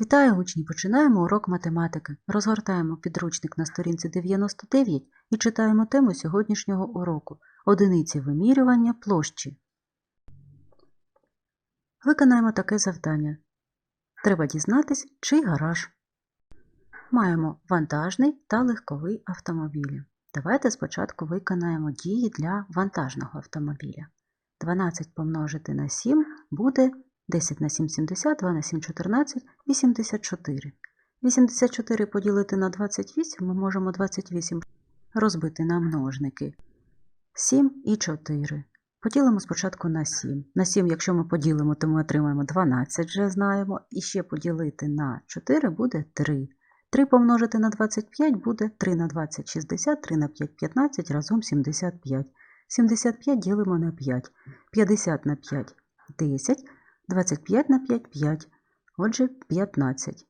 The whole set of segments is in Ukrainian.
Вітаю учні! Починаємо урок математики. Розгортаємо підручник на сторінці 99 і читаємо тему сьогоднішнього уроку одиниці вимірювання площі. Виконаємо таке завдання. Треба дізнатись, чий гараж. Маємо вантажний та легковий автомобілі. Давайте спочатку виконаємо дії для вантажного автомобіля. 12 помножити на 7 буде 10 на 7 – 70, 2 на 7 – 14, 84. 84 поділити на 28 ми можемо 28 розбити на множники. 7 і 4. Поділимо спочатку на 7. На 7, якщо ми поділимо, то ми отримаємо 12, вже знаємо. І ще поділити на 4 буде 3. 3 помножити на 25 буде 3 на 20 – 60, 3 на 5 – 15, разом 75. 75 ділимо на 5. 50 на 5 – 10. 25 на 5 – 5. Отже, 15.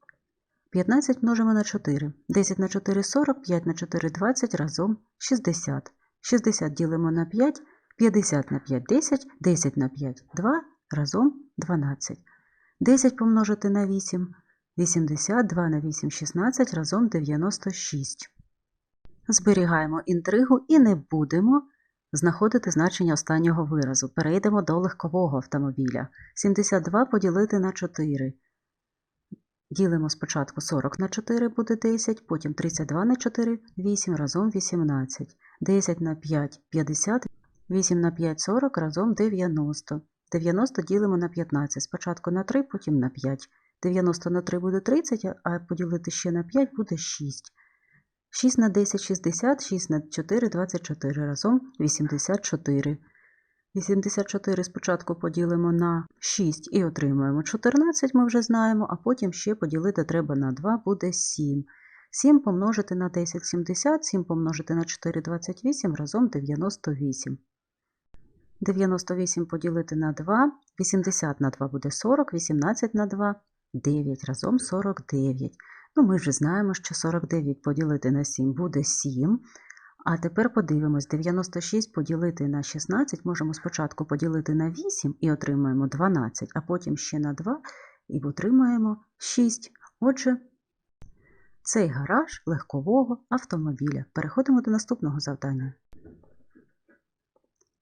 15 множимо на 4. 10 на 4 – 40, 5 на 4 – 20, разом 60. 60 ділимо на 5, 50 на 5 – 10, 10 на 5 – 2, разом 12. 10 помножити на 8 – 80, 2 на 8 – 16, разом 96. Зберігаємо інтригу і не будемо знаходити значення останнього виразу. Перейдемо до легкового автомобіля. 72 поділити на 4. Ділимо спочатку 40 на 4 буде 10, потім 32 на 4 – 8, разом 18. 10 на 5 – 50, 8 на 5 – 40, разом 90. 90 ділимо на 15, спочатку на 3, потім на 5. 90 на 3 буде 30, а поділити ще на 5 буде 6. 6 на 10 – 60, 6 на 4 – 24, разом 84. 84 спочатку поділимо на 6 і отримаємо 14, ми вже знаємо, а потім ще поділити треба на 2, буде 7. 7 помножити на 10 – 70, 7 помножити на 4 – 28, разом 98. 98 поділити на 2, 80 на 2 буде 40, 18 на 2 – 9, разом 49. Ну, ми вже знаємо, що 49 поділити на 7 буде 7. А тепер подивимось, 96 поділити на 16 можемо спочатку поділити на 8 і отримаємо 12, а потім ще на 2 і отримаємо 6. Отже, цей гараж легкового автомобіля. Переходимо до наступного завдання.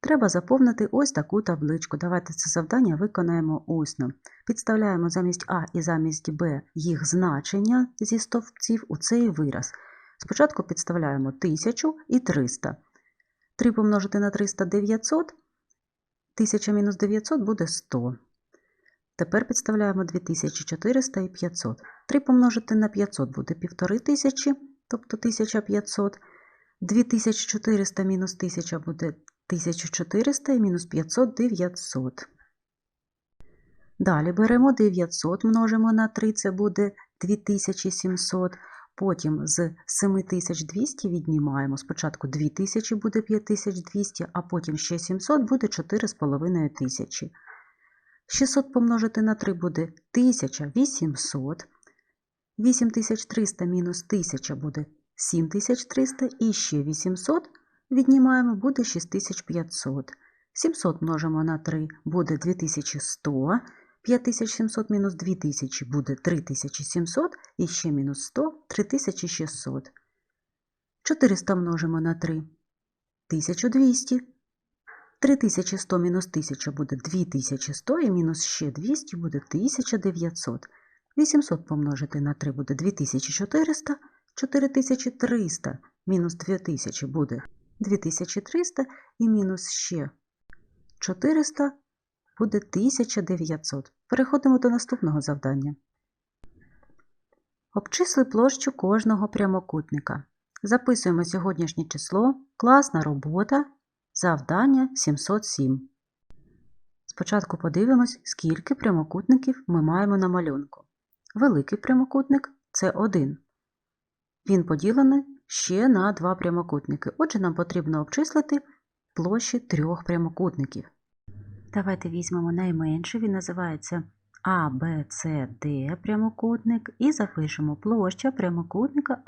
Треба заповнити ось таку табличку. Давайте це завдання виконаємо усно. Підставляємо замість А і замість Б їх значення зі стовпців у цей вираз. Спочатку підставляємо 1000 і 300. 3 помножити на 300 – 900. 1000 мінус 900 буде 100. Тепер підставляємо 2400 і 500. 3 помножити на 500 буде 1500, тобто 1500. 2400 мінус 1000 буде 1400 і мінус 500 – 900. Далі беремо 900, множимо на 3, це буде 2700. Потім з 7200 віднімаємо. Спочатку 2000 буде 5200, а потім ще 700 буде 4500. 600 помножити на 3 буде 1800. 8300 мінус 1000 буде 7300 і ще 800 віднімаємо, буде 6500. 700 множимо на 3 буде 2100. 5700 мінус 2000 буде 3700 і ще мінус 100 3600. 400 множимо на 3 1200. 3100 мінус 1000 буде 2100 і мінус ще 200 буде 1900. 800 помножити на 3 буде 2400. 4300 мінус 2000 буде 2300 і мінус ще 400 буде 1900. Переходимо до наступного завдання. Обчисли площу кожного прямокутника. Записуємо сьогоднішнє число, класна робота, завдання 707. Спочатку подивимось, скільки прямокутників ми маємо на малюнку. Великий прямокутник це 1. Він поділений ще на два прямокутники. Отже, нам потрібно обчислити площі трьох прямокутників. Давайте візьмемо найменший, він називається Д прямокутник і запишемо площа прямокутника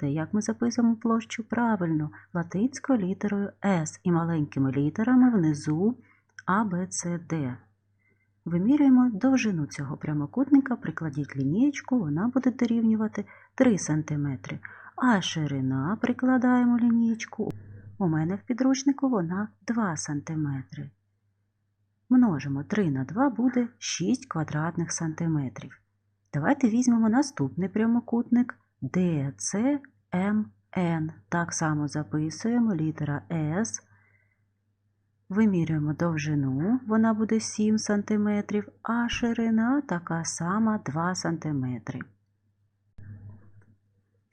Д. Як ми записуємо площу? Правильно, латинською літерою С і маленькими літерами внизу Д. Вимірюємо довжину цього прямокутника, прикладіть лінієчку, вона буде дорівнювати 3 см. А ширина прикладаємо лінієчку. У мене в підручнику вона 2 см. Множимо 3 на 2 буде 6 квадратних сантиметрів. Давайте візьмемо наступний прямокутник DCMN. Так само записуємо літера S. Вимірюємо довжину, вона буде 7 см, а ширина така сама 2 см.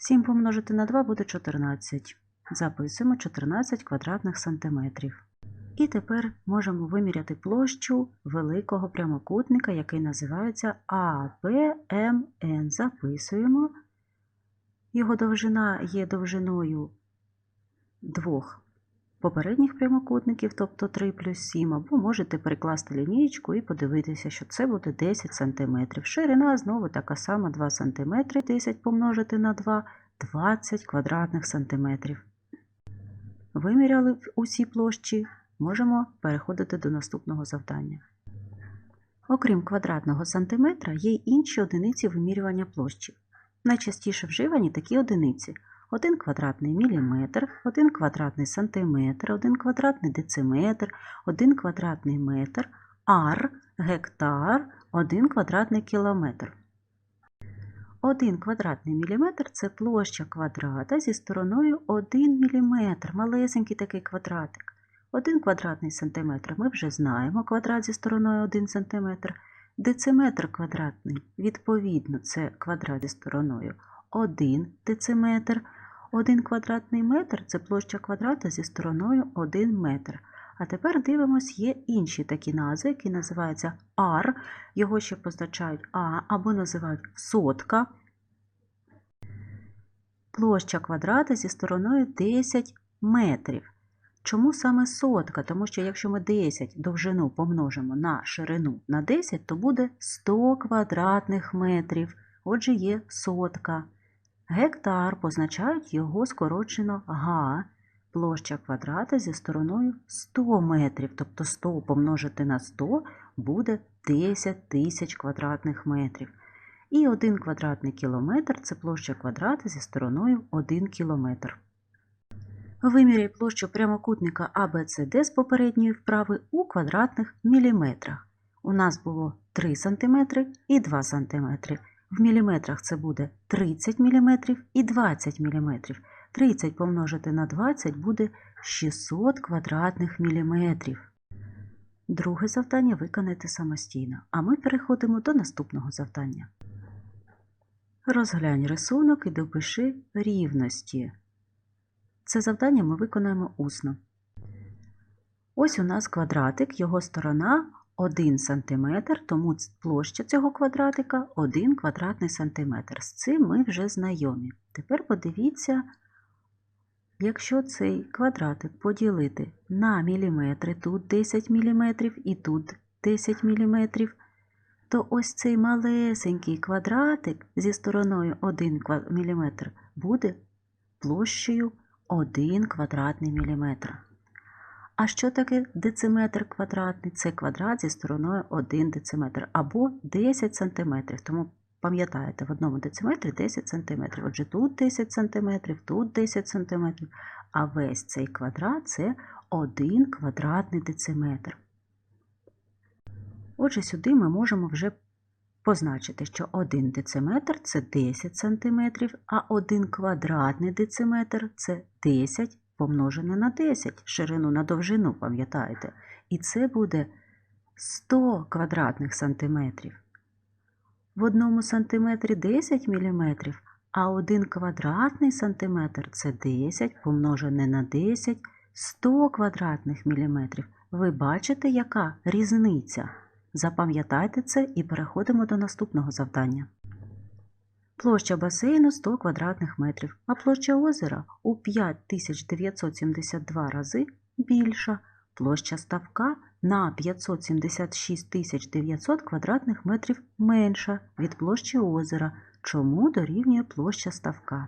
7 помножити на 2 буде 14. Записуємо 14 квадратних сантиметрів. І тепер можемо виміряти площу великого прямокутника, який називається АПМН. Записуємо. Його довжина є довжиною двох попередніх прямокутників, тобто 3 плюс 7, або можете перекласти лінієчку і подивитися, що це буде 10 см. Ширина знову така сама 2 см, 10 помножити на 2 20 квадратних сантиметрів. Виміряли усі площі, можемо переходити до наступного завдання. Окрім квадратного сантиметра, є й інші одиниці вимірювання площі. Найчастіше вживані такі одиниці 1 квадратний міліметр, 1 квадратний сантиметр, 1 квадратний дециметр, 1 квадратний метр, ар, гектар, 1 квадратний кілометр. 1 квадратний міліметр це площа квадрата зі стороною 1 міліметр, малесенький такий квадратик. 1 квадратний сантиметр ми вже знаємо, квадрат зі стороною 1 сантиметр. Дециметр квадратний, відповідно, це квадрат зі стороною 1 дециметр. 1 квадратний метр це площа квадрата зі стороною 1 метр. А тепер дивимось, є інші такі назви, які називаються ар, його ще позначають А або називають сотка. Площа квадрата зі стороною 10 метрів. Чому саме сотка? Тому що якщо ми 10 довжину помножимо на ширину на 10, то буде 100 квадратних метрів. Отже, є сотка. Гектар позначають його скорочено га. Площа квадрата зі стороною 100 метрів, тобто 100 помножити на 100 буде 10 тисяч квадратних метрів. І 1 квадратний кілометр це площа квадрата зі стороною 1 кілометр. Виміряй площу прямокутника ABCD з попередньої вправи у квадратних міліметрах. У нас було 3 см і 2 см. В міліметрах це буде 30 мм і 20 мм. 30 помножити на 20 буде 600 квадратних міліметрів. Друге завдання виконайте самостійно, а ми переходимо до наступного завдання. Розглянь рисунок і допиши рівності. Це завдання ми виконаємо усно. Ось у нас квадратик, його сторона 1 см, тому площа цього квадратика 1 квадратний сантиметр. З цим ми вже знайомі. Тепер подивіться, якщо цей квадратик поділити на міліметри, тут 10 мм і тут 10 мм, то ось цей малесенький квадратик зі стороною 1 мм буде площею 1 квадратний міліметр. А що таке дециметр квадратний? Це квадрат зі стороною 1 дециметр або 10 см. Тому пам'ятаєте, в одному дециметрі 10 см. Отже, тут 10 см, тут 10 см, а весь цей квадрат це 1 квадратний дециметр. Отже, сюди ми можемо вже позначити, що 1 дециметр це 10 см, а 1 квадратний дециметр це 10 помножене на 10, ширину на довжину, пам'ятаєте? І це буде 100 квадратних сантиметрів. В одному сантиметрі 10 мм, а 1 квадратний сантиметр це 10 помножене на 10 100 квадратних міліметрів. Ви бачите, яка різниця? Запам'ятайте це і переходимо до наступного завдання. Площа басейну 100 квадратних метрів, а площа озера у 5972 рази більша. Площа ставка на 576 900 квадратних метрів менша від площі озера. Чому дорівнює площа ставка?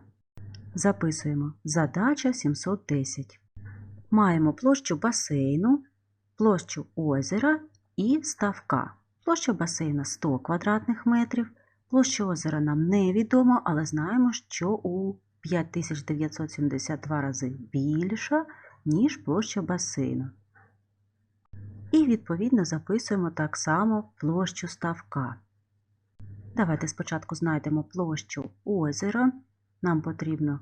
Записуємо задача 710. Маємо площу басейну, площу озера і ставка. Площа басейна 100 квадратних метрів. Площа озера нам невідома, але знаємо, що у 5972 рази більша, ніж площа басейну. І відповідно записуємо так само площу ставка. Давайте спочатку знайдемо площу озера. Нам потрібно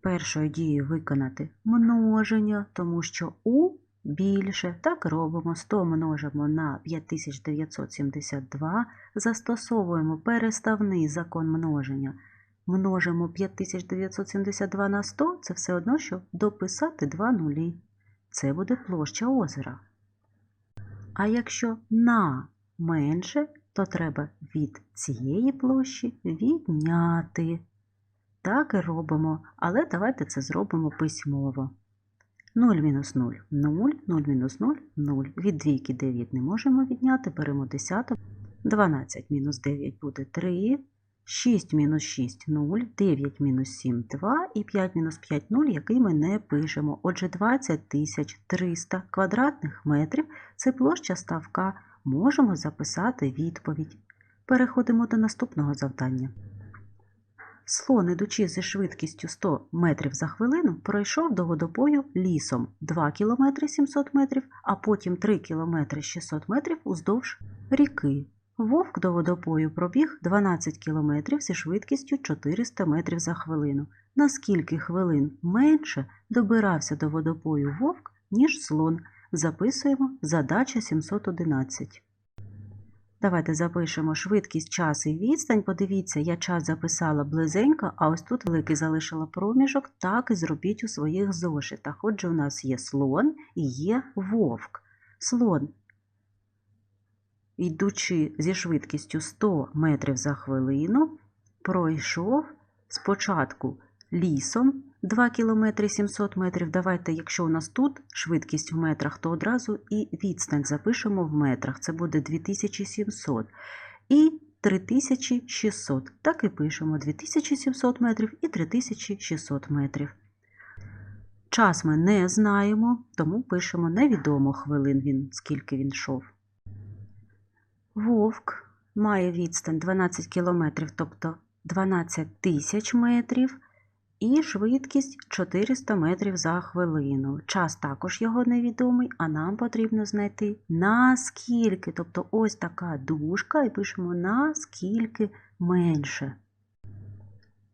першою дією виконати множення, тому що у більше. Так робимо 100 множимо на 5972, застосовуємо переставний закон множення. Множимо 5972 на 100, це все одно, що дописати два нулі. Це буде площа озера. А якщо на менше, то треба від цієї площі відняти. Так і робимо, але давайте це зробимо письмово. 0 мінус 0 – 0, 0 мінус 0 – 0. Від двійки 9 не можемо відняти, беремо десяток. 12 мінус 9 буде 3, 6 мінус 6 – 0, 9 мінус 7 – 2 і 5 мінус 5 – 0, який ми не пишемо. Отже, 20 300 квадратних метрів – це площа ставка. Можемо записати відповідь. Переходимо до наступного завдання. Слон, ідучи зі швидкістю 100 метрів за хвилину, пройшов до водопою лісом 2 км 700 метрів, а потім 3 км 600 метрів уздовж ріки. Вовк до водопою пробіг 12 км зі швидкістю 400 метрів за хвилину. На скільки хвилин менше добирався до водопою вовк, ніж слон. Записуємо задача 711. Давайте запишемо швидкість, час і відстань. Подивіться, я час записала близенько, а ось тут великий залишила проміжок, так і зробіть у своїх зошитах. Отже, у нас є слон і є вовк. Слон, йдучи зі швидкістю 100 метрів за хвилину, пройшов спочатку лісом 2 км 700 метрів. Давайте, якщо у нас тут швидкість в метрах, то одразу і відстань запишемо в метрах. Це буде 2700 і 3600. Так і пишемо 2700 метрів і 3600 метрів. Час ми не знаємо, тому пишемо невідомо хвилин він, скільки він йшов. Вовк має відстань 12 км, тобто 12 тисяч метрів і швидкість 400 метрів за хвилину. Час також його невідомий, а нам потрібно знайти наскільки. Тобто ось така дужка, і пишемо наскільки менше.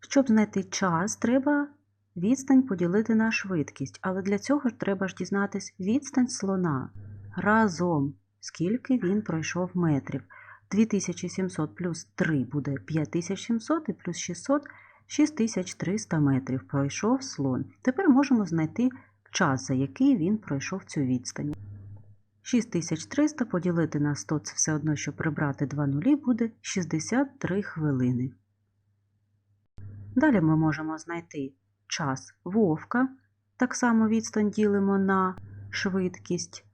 Щоб знайти час, треба відстань поділити на швидкість, але для цього ж треба ж дізнатись відстань слона разом, скільки він пройшов метрів. 2700 плюс 3 буде 5700 і плюс 600 6300 метрів пройшов слон. Тепер можемо знайти час, за який він пройшов цю відстань. 6300 поділити на 100 це все одно, що прибрати 2 нулі, буде 63 хвилини. Далі ми можемо знайти час вовка. Так само відстань ділимо на швидкість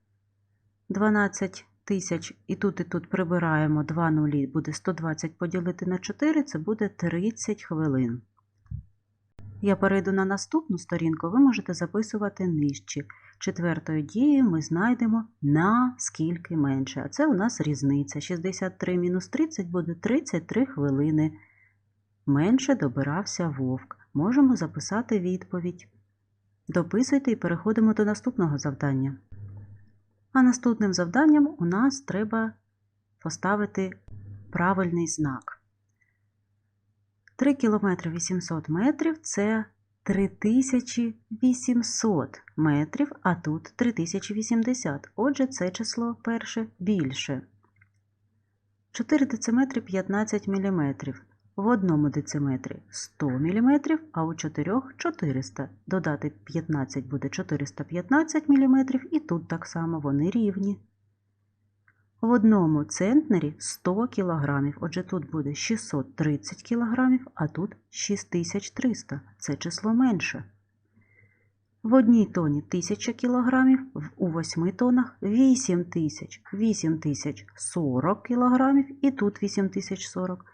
12 тисяч, і тут і тут прибираємо 2 нулі, буде 120 поділити на 4, це буде 30 хвилин. Я перейду на наступну сторінку, ви можете записувати нижче. Четвертою дією ми знайдемо на скільки менше. А це у нас різниця. 63 мінус 30 буде 33 хвилини. Менше добирався вовк. Можемо записати відповідь. Дописуйте і переходимо до наступного завдання. А наступним завданням у нас треба поставити правильний знак. 3 км 800 метрів це 3800 метрів, а тут 3080. Отже, це число перше більше. 4 дециметри 15 мм. В одному дециметрі 100 мм, а у 4 400. Додати 15 буде 415 мм, і тут так само вони рівні. В одному центнері 100 кг. Отже, тут буде 630 кг, а тут 6300. Це число менше. В одній тоні 1000 кг, у 8 тонах 8000, 8040 кг і тут 8040.